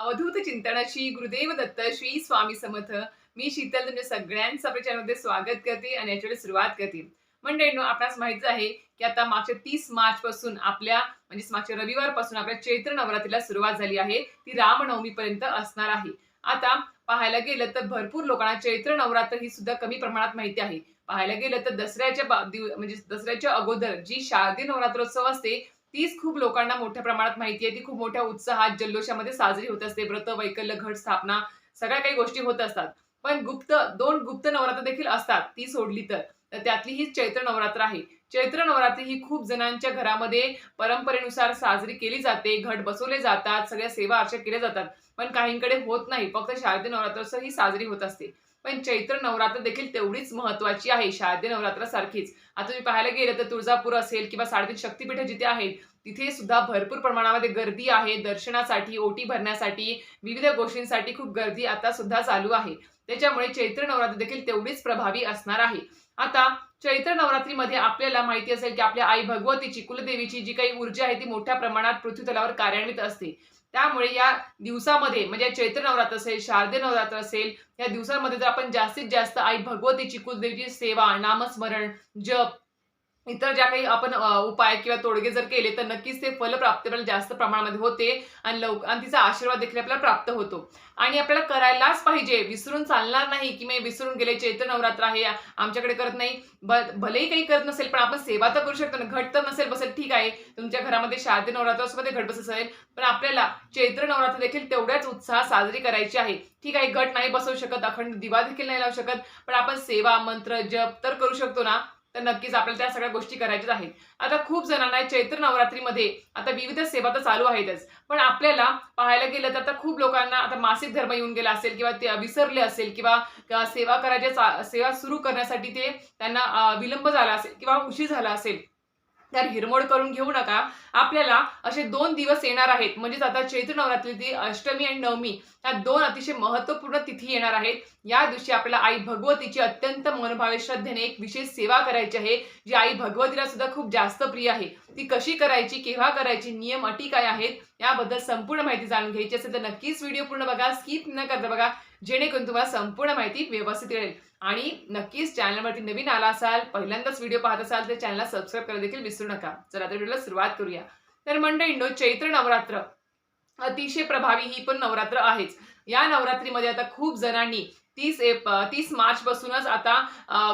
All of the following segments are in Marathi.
अवधूत चिंतनाची गुरुदेव दत्त श्री स्वामी समर्थ. मी शीतल तुमच्या सगळ्यांचं आपल्या चॅनलमध्ये स्वागत करते आणि याच्याकडे सुरुवात करते. मंडळींनो आपणास माहीत आहे की आता मागच्या तीस मार्च पासून आपल्या म्हणजे मागच्या रविवारपासून आपल्या चैत्र नवरात्रीला सुरुवात झाली आहे. ती रामनवमी पर्यंत असणार आहे. आता पाहायला गेलं तर भरपूर लोकांना चैत्र नवरात्र ही सुद्धा कमी प्रमाणात माहिती आहे. पाहायला गेलं तर दसऱ्याच्या म्हणजे दसऱ्याच्या अगोदर जी शारदीय नवरात्रोत्सव असते तीच खूप लोकांना मोठ्या प्रमाणात माहिती आहे. ती खूप मोठ्या उत्साहात जल्लोषामध्ये साजरी होत असते. व्रत वैकल्य घट स्थापना सगळ्या काही गोष्टी होत असतात. पण गुप्त दोन गुप्त नवरात्र देखील असतात ती सोडली तर. त्यातली ही चैत्र नवरात्र आहे. चैत्र नवरात्री ही खूप जणांच्या घरामध्ये परंपरेनुसार साजरी केली जाते. घट बसवले जातात सगळ्या सेवा अर्चा केल्या जातात. पण काहींकडे होत नाही. फक्त शारदीय नवरात्र ही साजरी होत असते. पण चैत्र नवरात्र देखील तेवढीच महत्वाची आहे. शारदीय नवरात्रासारखीच आता तुम्ही पाहायला गेलं तर तुळजापूर असेल किंवा साडेतीन शक्तीपीठ जिथे आहेत तिथे सुद्धा भरपूर प्रमाणामध्ये गर्दी आहे. दर्शनासाठी ओटी भरण्यासाठी विविध गोष्टींसाठी खूप गर्दी आता सुद्धा चालू आहे. त्याच्यामुळे चैत्र नवरात्र देखील तेवढीच प्रभावी असणार आहे. आता चैत्र नवरात्रीमध्ये आपल्याला माहिती असेल की आपल्या आई भगवतीची कुलदेवीची जी काही ऊर्जा आहे ती मोठ्या प्रमाणात पृथ्वीतलावर कार्यान्वित असते. त्यामुळे या दिवसामध्ये म्हणजे चैत्र नवरात्र असेल शारदीय नवरात्र असेल या दिवसांमध्ये जर आपण जास्तीत जास्त आई भगवतीची कुलदेवीची सेवा नामस्मरण जप इतर ज्या काही आपण उपाय किंवा तोडगे जर केले तर नक्कीच ते फलप्राप्ती आपल्याला जास्त प्रमाणामध्ये होते आणि लव आणि तिचा आशीर्वाद देखील आपल्याला प्राप्त होतो. आणि आपल्याला करायलाच पाहिजे. विसरून चालणार नाही की मी विसरून गेले चैत्र नवरात्र आहे आमच्याकडे करत नाही. ब- भलेही काही करत नसेल पण आपण सेवा तर करू शकतो ना. घट तर नसेल बसेल ठीक आहे. तुमच्या घरामध्ये शारदीय नवरात्रामध्ये घट बसत असेल पण आपल्याला चैत्र नवरात्र देखील तेवढ्याच उत्साहात साजरी करायची आहे. ठीक आहे घट नाही बसवू शकत अखंड दिवा देखील नाही लावू शकत पण आपण सेवा मंत्र जप तर करू शकतो ना. तर नक्कीच आपल्याला त्या सगळ्या गोष्टी करायच्याच आहेत. आता खूप जणांना चैत्र नवरात्रीमध्ये आता विविध सेवा तर चालू आहेतच. पण आपल्याला पाहायला गेलं तर आता खूप लोकांना आता मासिक धर्म येऊन गेला असेल किंवा ते विसरले असेल किंवा सेवा करायच्या सेवा सुरू करण्यासाठी ते त्यांना विलंब झाला असेल किंवा उशीर झाला असेल. तर हिरमोड करून घेऊ नका. आपल्याला असे दोन दिवस येणार आहेत. म्हणजेच आता चैत्र नवरात्रीतील अष्टमी आणि नवमी या दोन अतिशय महत्त्वपूर्ण तिथी येणार आहेत. या दिवशी आपल्याला आई भगवतीची अत्यंत मनभावे श्रद्धेने एक विशेष सेवा करायची आहे जी आई भगवतीला सुद्धा खूप जास्त प्रिय आहे. ती कशी करायची केव्हा करायची नियम अटी काय आहेत याबद्दल संपूर्ण माहिती जाणून घ्यायची असेल तर नक्कीच व्हिडिओ पूर्ण बघा स्किप न करता बघा. जेणेकरून तुम्हाला संपूर्ण माहिती व्यवस्थित मिळेल. आणि नक्कीच चॅनलवरती नवीन आला असाल पहिल्यांदाच व्हिडिओ पाहत असाल तर चॅनलला सबस्क्राईब करायला देखील विसरू नका. चला तर व्हिडिओला सुरुवात करूया. तर मंडळींनो चैत्र नवरात्र. अतिशय प्रभावी ही पण नवरात्र आहेच. या नवरात्रीमध्ये आता खूप जणांनी तीस एप तीस मार्च पासूनच आता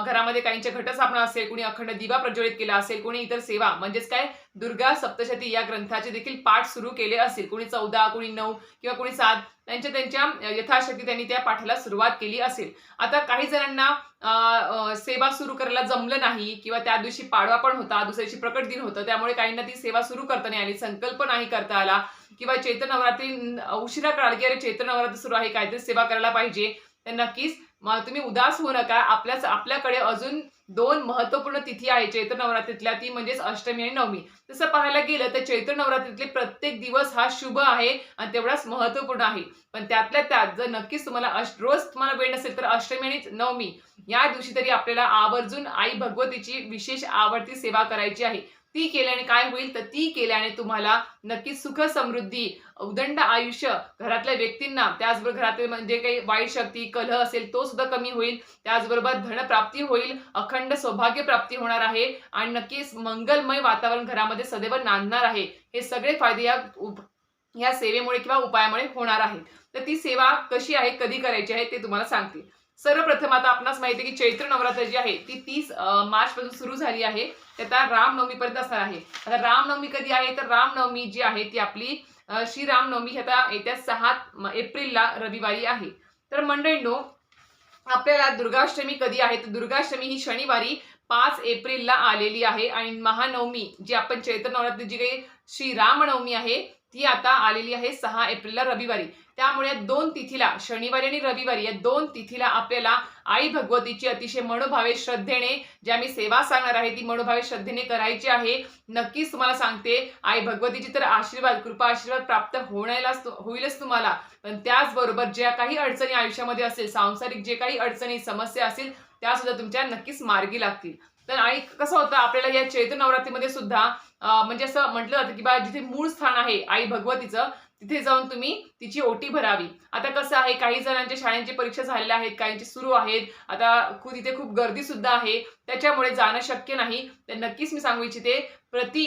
घरामध्ये काहींच्या घटस्थापना असेल कोणी अखंड दिवा प्रज्वलित केला असेल कोणी इतर सेवा म्हणजेच काय? दुर्गा सप्तशती या ग्रंथाचे देखील पाठ सुरू केले असेल. कोणी चौदा कोणी नऊ किंवा कोणी सात त्यांच्या त्यांच्या यथाशक्ती त्यांनी त्या पाठाला सुरुवात केली असेल. आता काही जणांना अं, सेवा सुरू करायला जमलं नाही किंवा त्या दिवशी पाडवा पण होता दुसऱ्या दिवशी प्रकट दिन होतं त्यामुळे काहींना ती सेवा सुरू करता नाही आली संकल्प नाही करता आला किंवा चैत्र नवरात्री उशिरा कळाल की अरे चैत्र नवरात्र सुरू आहे काहीतरी सेवा करायला पाहिजे. तर नक्कीच तुम्ही उदास होऊ नका. आपल्याच आपल्याकडे अजून दोन महत्त्वपूर्ण तिथी आहे चैत्र नवरात्रीतल्या ती म्हणजेच अष्टमी आणि नवमी. तसं पाहायला गेलं तर चैत्र नवरात्रीतले प्रत्येक दिवस हा शुभ आहे आणि तेवढाच महत्त्वपूर्ण आहे. पण त्यातल्या त्यात जर नक्कीच तुम्हाला अष्ट रोज तुम्हाला वेळ नसेल तर अष्टमी आणि नवमी या दिवशी तरी आपल्याला आवर्जून आई भगवतीची विशेष आवडती सेवा करायची आहे. ती केल्याने काय होईल तर ती केल्याने तुम्हाला नक्कीच सुख समृद्धी उदंड आयुष्य घरातल्या व्यक्तींना त्याचबरोबर घरातील म्हणजे काही वाईट शक्ती कलह असेल तो सुद्धा कमी होईल. त्याचबरोबर धनप्राप्ती होईल अखंड सौभाग्य प्राप्ती होणार आहे आणि नक्कीच मंगलमय वातावरण घरामध्ये सदैव नांदणार आहे. हे सगळे फायदे या उप- या सेवेमुळे किंवा उपायामुळे होणार आहेत. तर ती सेवा कशी आहे कधी करायची आहे ते तुम्हाला सांगते. सर्वप्रथम आता आपणास माहिती आहे की चैत्र नवरात्र जी आहे ती तीस मार्च पासून सुरू झाली आहे. ते आता रामनवमीपर्यंत असणार आहे. आता रामनवमी कधी आहे? तर रामनवमी जी आहे ती आपली श्रीरामनवमी श्री रामनवमी आता येत्या सहा एप्रिलला रविवारी आहे. तर मंडळींनो आपल्याला दुर्गाष्टमी कधी आहे? तर दुर्गाष्टमी ही शनिवारी पाच एप्रिलला आलेली आहे. आणि महानवमी जी आपण चैत्र नवरात्री जी काही श्री रामनवमी आहे ती आता आलेली आहे सहा एप्रिलला रविवारी. त्यामुळे दोन तिथीला शनिवारी आणि रविवारी या दोन तिथीला आपल्याला आई भगवतीची अतिशय मनोभावे श्रद्धेने ज्या मी सेवा सांगणार आहे ती मनोभावे श्रद्धेने करायची आहे. नक्कीच तुम्हाला सांगते आई भगवतीची तर आशीर्वाद कृपा आशीर्वाद प्राप्त होण्यालाच होईलच तुम्हाला. पण त्याचबरोबर ज्या काही अडचणी आयुष्यामध्ये असेल सांसारिक जे काही अडचणी समस्या असतील त्या सुद्धा तुमच्या नक्कीच मार्गी लागतील. तर आणि कसं होतं आपल्याला या चैत्र नवरात्रीमध्ये सुद्धा म्हणजे असं म्हटलं जातं की बा जिथे मूळ स्थान आहे आई भगवतीचं तिथे जाऊन तुम्ही तिची ओटी भरावी. आता कसं आहे काही जणांच्या शाळेंची परीक्षा झालेल्या आहेत काहींची सुरू आहेत. आता खूप तिथे खूप गर्दी सुद्धा आहे. त्याच्यामुळे जाणं शक्य नाही. तर नक्कीच मी सांगू इच्छिते प्रति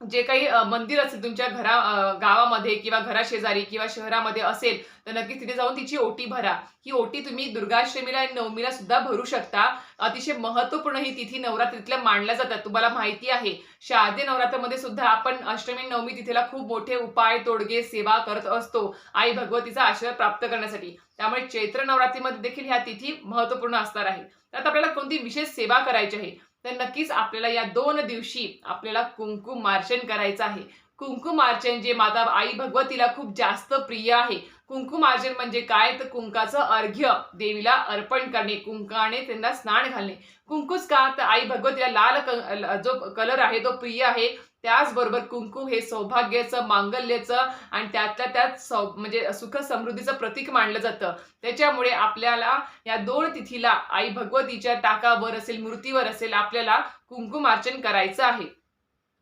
जे काही मंदिर असेल तुमच्या घरा गावामध्ये किंवा घराशेजारी किंवा शहरामध्ये असेल तर नक्कीच तिथे जाऊन तिची ओटी भरा. ही ओटी तुम्ही दुर्गाष्टमीला आणि नवमीला सुद्धा भरू शकता. अतिशय महत्त्वपूर्ण ही तिथी नवरात्रीतल्या मांडल्या जातात. तुम्हाला माहिती आहे. शारदीय नवरात्रामध्ये सुद्धा आपण अष्टमी नवमी तिथेला खूप मोठे उपाय तोडगे सेवा करत असतो. आई भगवतीचा आशीर्वाद प्राप्त करण्यासाठी. त्यामुळे चैत्र नवरात्रीमध्ये देखील ह्या तिथी महत्त्वपूर्ण असणार आहे. तर आपल्याला कोणती विशेष सेवा करायची आहे? तर नक्कीच आपल्याला या दोन दिवशी आपल्याला कुंकुम मार्चन करायचं आहे. कुंकू मार्चन जे माता आई भगवतीला खूप जास्त प्रिय आहे. कुंकू मार्जन म्हणजे काय? तर कुंकाचं अर्घ्य देवीला अर्पण करणे कुंकाने त्यांना स्नान घालणे. कुंकूच का? तर आई भगवतीला लाल क- जो कलर आहे तो प्रिय आहे. त्याचबरोबर कुंकुम हे सौभाग्याचं मांगल्याचं आणि त्यातल्या त्यात सौ म्हणजे सुख समृद्धीचं प्रतीक मानलं जातं. त्याच्यामुळे आपल्याला या दोन तिथीला आई भगवतीच्या टाकावर असेल मूर्तीवर असेल आपल्याला कुंकुमार्चन करायचं आहे.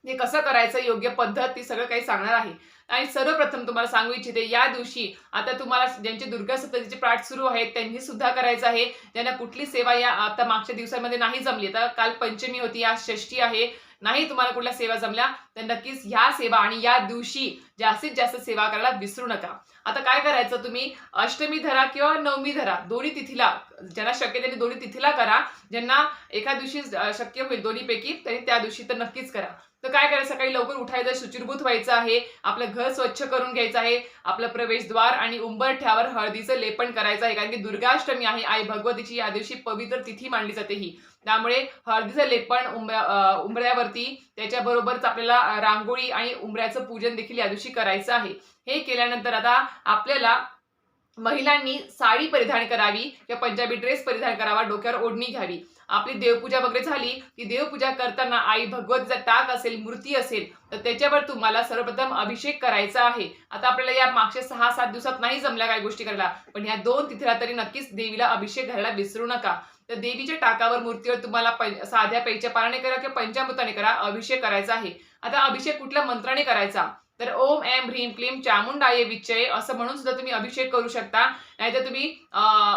हे कसं करायचं? योग्य पद्धत ती सगळं काही सांगणार आहे. आणि सर्वप्रथम तुम्हाला सांगू इच्छिते या दिवशी आता तुम्हाला ज्यांचे दुर्गा सप्ततीचे पाठ सुरू आहेत त्यांनी सुद्धा करायचं आहे. ज्यांना कुठली सेवा या आता मागच्या दिवसांमध्ये नाही जमली तर काल पंचमी होती आज षष्ठी आहे. नाही तुम्हाला कुठल्या सेवा जमल्या तर नक्कीच ह्या सेवा आणि या दिवशी जास्तीत जास्त सेवा करायला विसरू नका. आता काय करायचं तुम्ही? अष्टमी धरा किंवा नवमी धरा दोन्ही तिथीला ज्यांना शक्य त्यांनी दोन्ही तिथीला करा ज्यांना एका दिवशी शक्य होईल दोन्हीपैकी त्यांनी त्या दिवशी तर नक्कीच करा. तर काय करायचं? सकाळी लवकर उठायचं शुचिरभूत व्हायचं आहे. आपलं घर स्वच्छ करून घ्यायचं आहे. आपलं प्रवेशद्वार आणि उंबरठ्यावर हळदीचं लेपन करायचं आहे. कारण की दुर्गाष्टमी आहे. आई भगवतीची या दिवशी पवित्र तिथी मानली जाते ही. त्यामुळे हळदीचं लेपन उंबऱ्या उंबऱ्यावरती त्याच्याबरोबरच आपल्याला रांगोळी आणि उंबऱ्याचं पूजन देखील या दिवशी करायचं आहे. हे केल्यानंतर आता आपल्याला महिलांनी साडी परिधान करावी किंवा पंजाबी ड्रेस परिधान करावा डोक्यावर ओढणी घ्यावी. आपली देवपूजा वगैरे झाली की देवपूजा करताना आई भगवत जर टाक असेल मूर्ती असेल तर त्याच्यावर तुम्हाला सर्वप्रथम अभिषेक करायचा आहे. आता आपल्याला या मागच्या सहा सात दिवसात नाही जमल्या काही गोष्टी करायला पण ह्या दोन तिथीला तरी नक्कीच देवीला अभिषेक घालायला विसरू नका. तर देवीच्या टाकावर मूर्तीवर तुम्हाला साध्या पैच्या पाराने करा किंवा पंचामृताने करा अभिषेक करायचा आहे. आता अभिषेक कुठल्या मंत्राने करायचा? तर ओम एम ह्रीम क्लीम चामुंडाय विच्चय असं म्हणून सुद्धा तुम्ही अभिषेक करू शकता. नाहीतर तुम्ही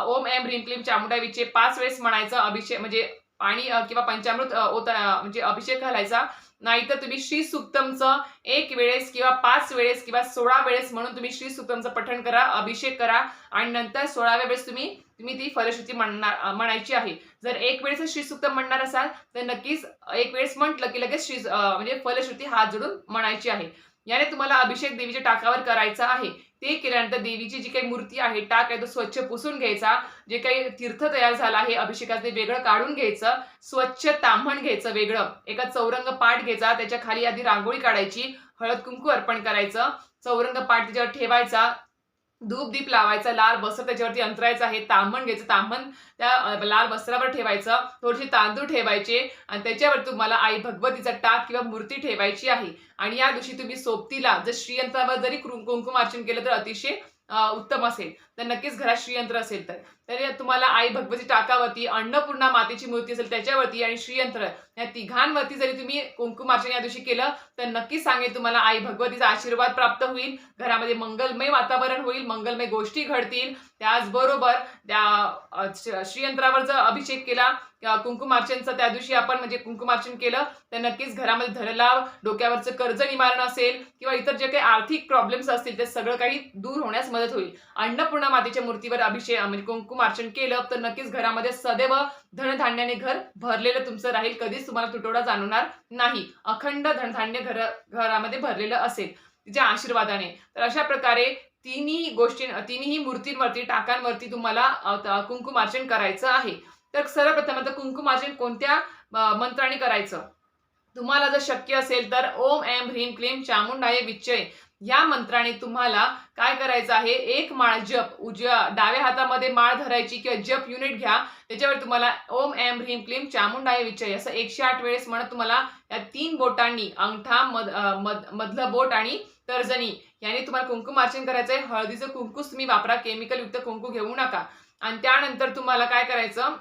ओम एम ह्रीम क्लीम चामुंडाय विच्चय पाच वेळेस म्हणायचं अभिषेक म्हणजे पाणी किंवा पंचामृत ओत म्हणजे अभिषेक घालायचा. नाहीतर तुम्ही श्री सुक्तमचं एक वेळेस किंवा पाच वेळेस किंवा सोळा वेळेस म्हणून तुम्ही श्री सुक्तमचं पठण करा अभिषेक करा आणि नंतर सोळाव्या वेळेस तुम्ही तुम्ही ती फलश्रुती म्हणणार म्हणायची आहे. जर एक वेळेस श्री सुक्तम म्हणणार असाल तर नक्कीच एक वेळेस म्हटलं की लगेच श्री म्हणजे फलश्रुती हात जोडून म्हणायची आहे. याने तुम्हाला अभिषेक देवीच्या टाकावर करायचा आहे. ते केल्यानंतर देवीची जी काही मूर्ती आहे टाक आहे तो स्वच्छ पुसून घ्यायचा. जे काही तीर्थ तयार झाला आहे अभिषेकाचं ते वेगळं काढून घ्यायचं. स्वच्छ ताम्हण घ्यायचं वेगळं. एका चौरंग पाठ घ्यायचा त्याच्याखाली आधी रांगोळी काढायची हळद कुंकू अर्पण करायचं. चौरंग पाठ त्याच्यावर ठेवायचा. धूप दीप लावायचा लाल वस्त्र त्याच्यावरती अंतरायचं आहे तांबण घ्यायचं तांबण त्या लाल वस्त्रावर ठेवायचं थोडेसे तांदूळ ठेवायचे आणि त्याच्यावर तुम्हाला आई भगवतीचा टाप किंवा मूर्ती ठेवायची आहे. आणि या दिवशी तुम्ही सोबतीला जर श्रीयंत्रावर जरी कुं- कुंकुमार्चन केलं तर अतिशय उत्तम असेल. तर नक्कीच घरात श्रीयंत्र असेल तर. तर तुम्हाला आई भगवती टाकावरती अन्नपूर्णा मातेची मूर्ती असेल त्याच्यावरती आणि श्रीयंत्र या तिघांवरती जरी तुम्ही कुंकुमार्चन या दिवशी केलं तर नक्कीच सांगेल तुम्हाला आई भगवतीचा आशीर्वाद प्राप्त होईल. घरामध्ये मंगलमय वातावरण होईल मंगलमय गोष्टी घडतील. त्याचबरोबर त्या श्रीयंत्रावर जर अभिषेक केला कुंकुमार्चनचा त्या दिवशी आपण म्हणजे कुंकुमार्चन केलं तर नक्कीच घरामध्ये धरलाव डोक्यावरचं कर्ज निवारण असेल किंवा इतर जे काही आर्थिक प्रॉब्लेम्स असतील ते सगळं काही दूर होण्यास मदत होईल. अन्नपूर्णा मातेच्या मूर्तीवर अभिषेक म्हणजे कुंकुमार्चन केलं तर नक्कीच घरामध्ये सदैव धनधान्याने घर भरलेलं तुमचं राहील. कधीच तुम्हाला तुटवडा जाणवणार नाही. अखंड धनधान्य घर घरामध्ये भरलेलं असेल तिच्या आशीर्वादाने. तर अशा प्रकारे तिन्ही गोष्टी तिन्ही मूर्तींवरती टाकांवरती तुम्हाला कुंकुमार्चन करायचं आहे. तर सर्वप्रथम आता कुंकुमार्चन कोणत्या मंत्राने करायचं? तुम्हाला जर शक्य असेल तर ओम एम ह्रीम क्लीम चामुंडाय विच्चय या मंत्राने तुम्हाला काय करायचं आहे? एक माळ जप उजव्या डाव्या हातामध्ये माळ धरायची किंवा जप युनिट घ्या. त्याच्यावर तुम्हाला ओम एम ह्रीम क्लीम चामुंडाय विच्चय असं एकशे आठ वेळेस म्हणत तुम्हाला या तीन बोटांनी अंगठा मध मधलं बोट आणि तर्जनी याने तुम्हाला कुंकुमार्चन करायचं आहे. हळदीचं कुंकूच तुम्ही वापरा केमिकल युक्त कुंकू घेऊ नका. आणि त्यानंतर तुम्हाला काय करायचं?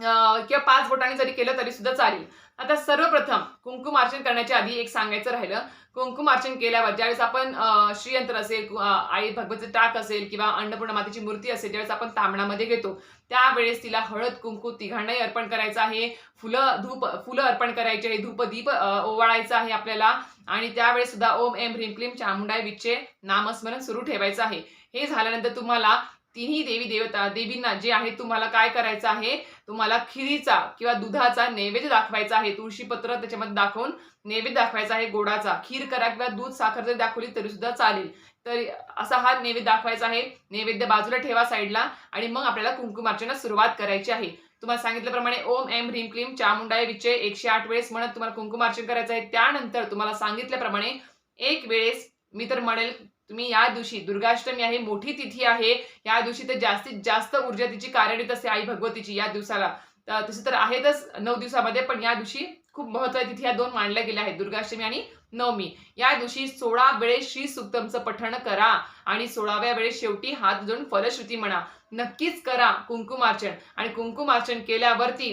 किंवा पाच बोटांनी जरी केलं तरी सुद्धा चालेल. आता सर्वप्रथम कुंकुमार्चन करण्याच्या आधी एक सांगायचं राहिलं. कुंकुमार्चन केल्यावर ज्यावेळेस आपण श्रीयंत्र असेल आई भगवतचं टाक असेल किंवा अन्नपूर्णा मातेची मूर्ती असेल ज्यावेळेस आपण तांबणामध्ये घेतो त्यावेळेस तिला हळद कुंकू तिघांनाही अर्पण करायचं आहे. फुलं धूप फुलं अर्पण करायचे आहे. धूप दीप ओवाळायचं आहे आपल्याला. आणि त्यावेळेस सुद्धा ओम एम ह्रीम क्लीम चामुंडाय विच्चे नामस्मरण सुरू ठेवायचं आहे. हे झाल्यानंतर तुम्हाला तिन्ही देवी देवता देवींना जे आहे तुम्हाला काय करायचं आहे तुम्हाला खिरीचा किंवा दुधाचा नैवेद्य दाखवायचा आहे तुळशीपत्र त्याच्यामध्ये दाखवून नैवेद्य दाखवायचा आहे गोडाचा. खीर करा किंवा दूध साखर जरी दाखवली तरी सुद्धा चालेल. तर असा हा नैवेद्य दाखवायचा आहे. नैवेद्य बाजूला ठेवा साईडला आणि मग आपल्याला कुंकुमार्चना सुरुवात करायची आहे. तुम्हाला सांगितल्याप्रमाणे ओम एम ह्रीम क्लीम चामुंडाय विचय एकशे आठ वेळेस म्हणत तुम्हाला कुंकुमार्चन करायचं आहे. त्यानंतर तुम्हाला सांगितल्याप्रमाणे एक वेळेस मी तर म्हणेल तुम्ही या दिवशी दुर्गाष्टमी आहे मोठी तिथी आहे या दिवशी तर जास्तीत जास्त ऊर्जा तिची कार्यान्वित असते आई भगवतीची या दिवसाला. तसे तर आहेतच नऊ दिवसामध्ये पण या दिवशी खूप महत्वाची तिथी या दोन मानल्या गेल्या आहेत दुर्गाष्टमी आणि नवमी. या दिवशी सोळा वेळेस श्री सुक्तमचं पठण करा आणि सोळाव्या वेळेस शेवटी हात जोडून फलश्रुती म्हणा. नक्कीच करा कुंकुमार्चन आणि कुंकुमार्चन केल्यावरती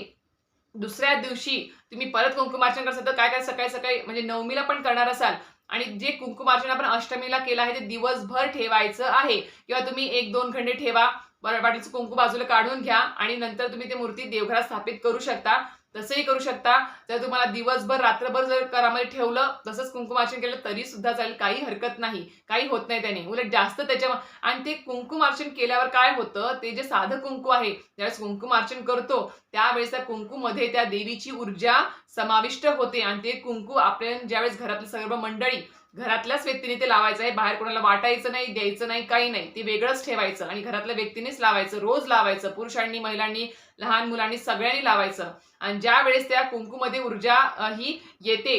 दुसऱ्या दिवशी तुम्ही परत कुंकुमार्चन करसाल तर काय काय सकाळी सकाळी म्हणजे नवमीला पण करणार असाल आणि जे कुंकुमार्चन आपण अष्टमीला केलं आहे ते दिवसभर ठेवायचं आहे. किंवा तुम्ही एक दोन खंडे ठेवा. बरं कुंकू बाजूला काढून घ्या आणि नंतर तुम्ही ते मूर्ती देवघरात स्थापित करू शकता. तसंही करू शकता. जर तुम्हाला दिवसभर रात्रभर जर करामध्ये ठेवलं तसंच कुंकुमार्चन केलं तरी सुद्धा चालेल. काही हरकत नाही. काही होत नाही त्याने. उलट जास्त त्याच्या आणि ते कुंकुमार्चन केल्यावर काय होतं? ते जे साधं कुंकू आहे ज्यावेळेस कुंकुमार्चन करतो त्यावेळेस त्या कुंकूमध्ये त्या देवीची ऊर्जा समाविष्ट होते. आणि ते कुंकू आपल्या ज्यावेळेस घरातली सर्व मंडळी घरातल्याच व्यक्तीने ते लावायचं आहे बाहेर कोणाला वाटायचं नाही द्यायचं नाही काही नाही. ते वेगळंच ठेवायचं आणि घरातल्या व्यक्तीनेच लावायचं रोज लावायचं पुरुषांनी महिलांनी लहान मुलांनी सगळ्यांनी लावायचं. आणि ज्या वेळेस त्या कुंकूमध्ये ऊर्जा ही येते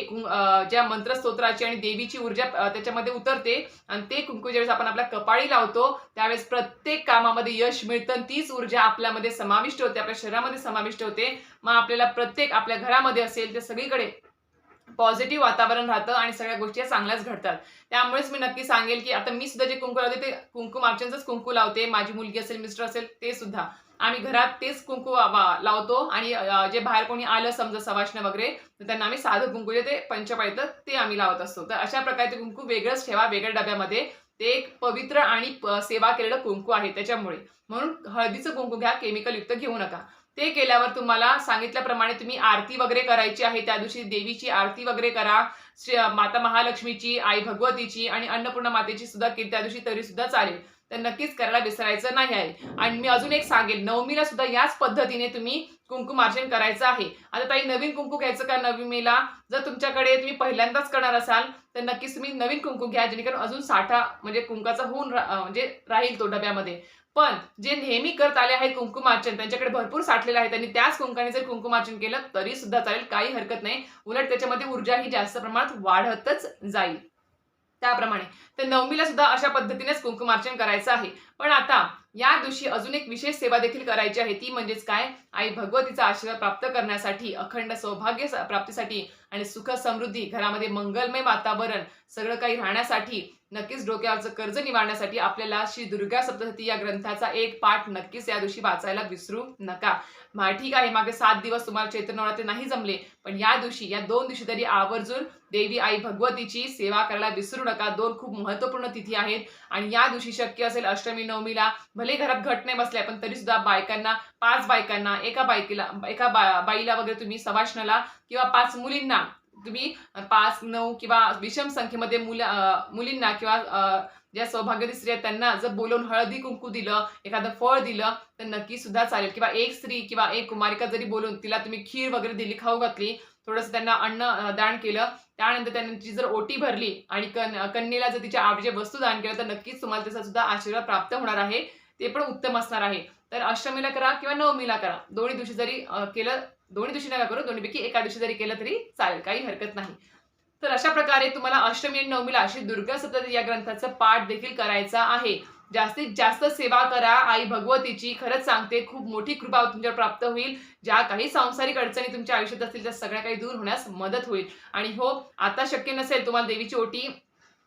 ज्या मंत्रस्तोत्राची आणि देवीची ऊर्जा त्याच्यामध्ये उतरते आणि ते कुंकू ज्यावेळेस आपण आपल्या कपाळी लावतो त्यावेळेस प्रत्येक कामामध्ये यश मिळतं आणि तीच ऊर्जा आपल्यामध्ये समाविष्ट होते आपल्या शरीरामध्ये समाविष्ट होते. मग आपल्याला प्रत्येक आपल्या घरामध्ये असेल ते सगळीकडे पॉझिटिव्ह वातावरण राहतं आणि सगळ्या गोष्टी या चांगल्याच घडतात. त्यामुळेच मी नक्की सांगेल की आता मी सुद्धा जे कुंकू लावते ते कुंकू मागच्यांचंच कुंकू लावते. माझी मुलगी असेल मिस्टर असेल ते सुद्धा. आम्ही घरात तेच कुंकू लावतो आणि जे बाहेर कोणी आलं समजा सवाष्ण वगैरे तर त्यांना आम्ही साधं कुंकू जे ते पंचपाळीतं ते आम्ही लावत असतो. तर अशा प्रकारचे कुंकू वेगळंच ठेवा वेगळ्या डब्यामध्ये. ते एक पवित्र आणि सेवा केलेलं कुंकू आहे त्याच्यामुळे. म्हणून हळदीचं कुंकू घ्या केमिकल युक्त घेऊ नका. ते केल्यावर तुम्हाला सांगितल्याप्रमाणे तुम्ही आरती वगैरे करायची आहे त्या दिवशी देवीची आरती वगैरे करा श्री माता महालक्ष्मीची आई भगवतीची आणि अन्नपूर्णा मातेची सुद्धा केली त्या दिवशी तरी सुद्धा चालेल. तर नक्कीच करायला विसरायचं नाही आहे. आणि मी अजून एक सांगेन नवमीला सुद्धा याच पद्धतीने तुम्ही कुंकुमार्चन करायचं आहे. आता ताई नवीन कुंकू घ्यायचं का नवमीला? जर तुमच्याकडे तुम्ही पहिल्यांदाच करणार असाल तर नक्कीच तुम्ही नवीन कुंकू घ्या जेणेकरून अजून साठा म्हणजे कुंकाचा होऊन म्हणजे राहील तो डब्यामध्ये. पण जे नेहमी करत आले आहेत कुंकुमार्चन त्यांच्याकडे भरपूर साठलेलं आहे त्यांनी त्याच कुंकाने जर कुंकुमार्चन केलं तरी सुद्धा चालेल काही हरकत नाही. उलट त्याच्यामध्ये ऊर्जा ही जास्त प्रमाणात वाढतच जाईल. त्याप्रमाणे. तर नवमीला सुद्धा अशा पद्धतीनेच कुंकुमार्चन करायचं आहे. पण आता या दिवशी अजून एक विशेष सेवा देखील करायची आहे. ती म्हणजेच काय? आई भगवतीचा आशीर्वाद प्राप्त करण्यासाठी अखंड सौभाग्य प्राप्तीसाठी आणि सुख समृद्धी घरामध्ये मंगलमय वातावरण सगळं काही राहण्यासाठी नक्कीच डोक्यावरचं कर्ज निवारण्यासाठी आपल्याला श्री दुर्गा सप्तशती या ग्रंथाचा एक पाठ नक्कीच या दिवशी वाचायला विसरू नका. मा ठीक आहे मागे सात दिवस तुम्हाला चैत्र नवरात्री नाही जमले पण या दिवशी या दोन दिवशी तरी आवर्जून देवी आई भगवतीची सेवा करायला विसरू नका. दोन खूप महत्त्वपूर्ण तिथी आहेत आणि या दिवशी शक्य असेल अष्टमी नवमीला भले घरात घट नाही बसल्या पण तरी सुद्धा बायकांना पाच बायकांना एका बायकीला एका बा- बाईला वगैरे तुम्ही सवाष्णाला किंवा पाच मुलींना तुम्ही पाच नऊ किंवा विषम संख्येमध्ये मुल मुलींना किंवा ज्या सौभाग्य स्त्री आहेत त्यांना जर बोलवून हळदी कुंकू दिलं एखादं फळ दिलं तर नक्की सुद्धा चालेल. किंवा एक स्त्री किंवा एक कुमारिका जरी बोलून तिला तुम्ही खीर वगैरे दिली खाऊ घातली थोडंसं त्यांना अन्न दान केलं त्यानंतर त्यांची जर ओटी भरली आणि कन कन्येला जर तिच्या आवडीचे वस्तू दान केलं तर नक्कीच तुम्हाला त्याचा सुद्धा आशीर्वाद प्राप्त होणार आहे. ते पण उत्तम असणार आहे. तर अष्टमीला करा किंवा नवमीला करा. दोन्ही दिवशी जरी केलं दोन्ही दिवशी नका करू दोन्हीपैकी एका दिवशी जरी केलं तरी चालेल काही हरकत नाही. तर अशा प्रकारे तुम्हाला अष्टमी आणि नवमीला अशी दुर्गा सप्तती या ग्रंथाचा पाठ देखील करायचा आहे. जास्तीत जास्त सेवा करा आई भगवतीची खरंच सांगते खूप मोठी कृपा तुमच्यावर प्राप्त होईल. ज्या काही सांसारिक अडचणी तुमच्या आयुष्यात असतील त्या सगळ्या काही दूर होण्यास मदत होईल. आणि हो आता शक्य नसेल तुम्हाला देवीची ओटी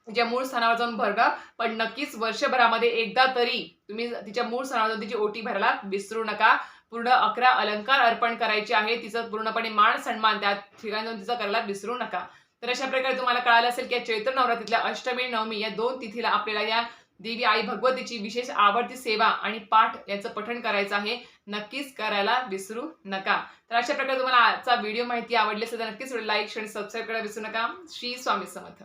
तिच्या मूळ स्थानावर जाऊन भरगा पण नक्कीच वर्षभरामध्ये एकदा तरी तुम्ही तिच्या मूळ स्थानावर जाऊन तिची ओटी भरायला विसरू नका. पूर्ण अकरा अलंकार अर्पण करायचे आहे तिचं पूर्णपणे मान सन्मान त्या ठिकाणी जाऊन तिचा करायला विसरू नका. तर अशा प्रकारे तुम्हाला कळालं असेल की या चैत्र नवरात्रीतल्या अष्टमी नवमी या दोन तिथीला आपल्याला या देवी आई भगवतीची विशेष आवडती सेवा आणि पाठ याचं पठण करायचं आहे. नक्कीच करायला विसरू नका. तर अशा प्रकारे तुम्हाला आजचा व्हिडिओ माहिती आवडली असेल तर नक्कीच लाईक शेअर सबस्क्राईब करायला विसरू नका. श्री स्वामी समर्थ.